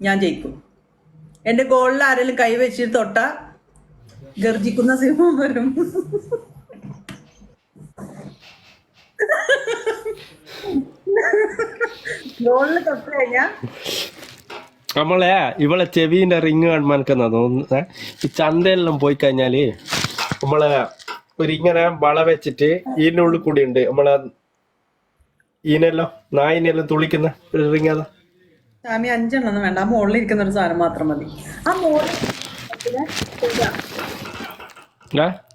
ഞാൻ ജയിക്കും. എന്റെ ഗോളിൽ ആരെങ്കിലും കൈ വെച്ചിട്ട് തൊട്ട ഗർജിക്കുന്ന സിംഹം വരും. ഗോളിൽ തൊട്ട് കഴിഞ്ഞാ? നമ്മളെ ഇവളെ ചെവിന്റെ റിങ് കാണുമാനക്കെന്നാ തോന്നുന്നത്. ഈ ചന്തയെല്ലാം പോയി കഴിഞ്ഞാൽ നമ്മളെ ഒരു ഇങ്ങനെ വള വെച്ചിട്ട് ഇതിന്റെ ഉള്ളിൽ കൂടി ഉണ്ട് നമ്മളെ ഈനെല്ലാം നായിനെല്ലാം തുളിക്കുന്ന ഒരു റിങ് അതാ സ്വാമി അഞ്ചെണ്ണം വേണ്ട. ആ മുകളിൽ ഇരിക്കുന്ന ഒരു സാധനം മാത്രം മതി. ആ മോൾ?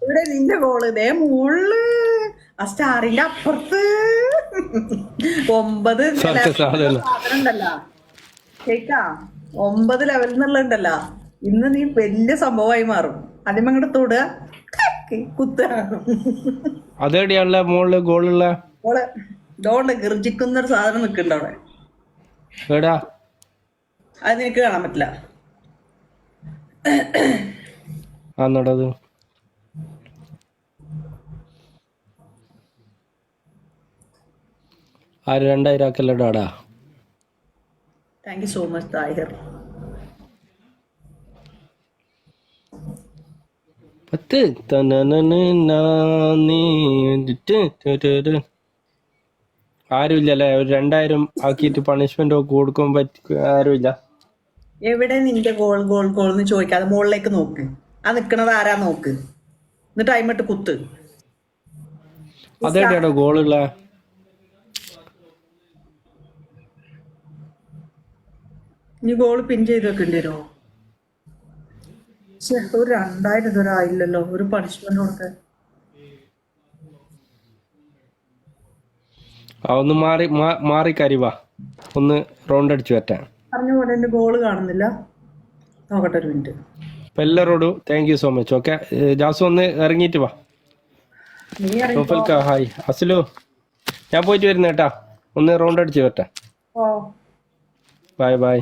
ഇവിടെ നിന്റെ മോൾ. ഇതേ മോൾ. ആ സ്റ്റാറിന്റെ അപ്പുറത്ത്. ഒമ്പത് ഉണ്ടല്ലോ. കേക്കാ? ഒമ്പത് ലെവലിൽ നിന്നുള്ള ഇന്ന് നീ വലിയ സംഭവമായി മാറും. ആദ്യം അങ്ങോട്ട് തൊടുക. കുത്തുക മോളിൽ ഗോളുള്ള? ഗോൾ ഗർജിക്കുന്ന ഒരു സാധനം നിൽക്കുന്നുണ്ട് അവിടെ. എടാ അത് നിനക്ക് കാണാൻ പറ്റില്ല. ആന്നടത് ആര് രണ്ടായിരം ആക്കല്ലടാടാ thank you so much Tahir പത്ത്. ടിറ്റ്. ആരുമില്ലല്ലേ? ഒരു രണ്ടായിരം ആക്കിയിട്ട് പണിഷ്മെന്റ് ഒക്കെ കൊടുക്കാൻ പറ്റി ആരുമില്ല. എവിടെ നിന്റെ ഗോൾ ഗോൾ ഗോൾ എന്ന് ചോദിക്കാതെ മുകളിലേക്ക് നോക്ക്. ആ നിക്കണത് ആരാ നോക്ക്? എന്നിട്ട് അയിമിട്ട് കുത്ത്. ഗോളുള്ള ഇനി ഗോൾ പിൻ ചെയ്ത് വെക്കേണ്ടി വരുമോ ഒരു രണ്ടായിരം ഇതുവരെ ആയില്ലല്ലോ. ഒരു പണിഷ്മെന്റ് കൊടുക്കാൻ ഒന്ന് മാറി മാറി കരിവാ ഒന്ന് റൗണ്ട് അടിച്ചു വരട്ടെ. പറഞ്ഞ പോലെ എന്റെ ഗോൾ കാണുന്നില്ല. നോക്കട്ടെ ഒരു മിനിറ്റ് അപ്പൊ എല്ലാരോടും thank you so much okay Jasu ഒന്ന് ഇറങ്ങിയിട്ട് വാ. ഹായ് അസലു ഞാൻ പോയിട്ട് വരുന്ന കേട്ടാ ഒന്ന് റൗണ്ട് അടിച്ച് വരട്ടെ. Bye bye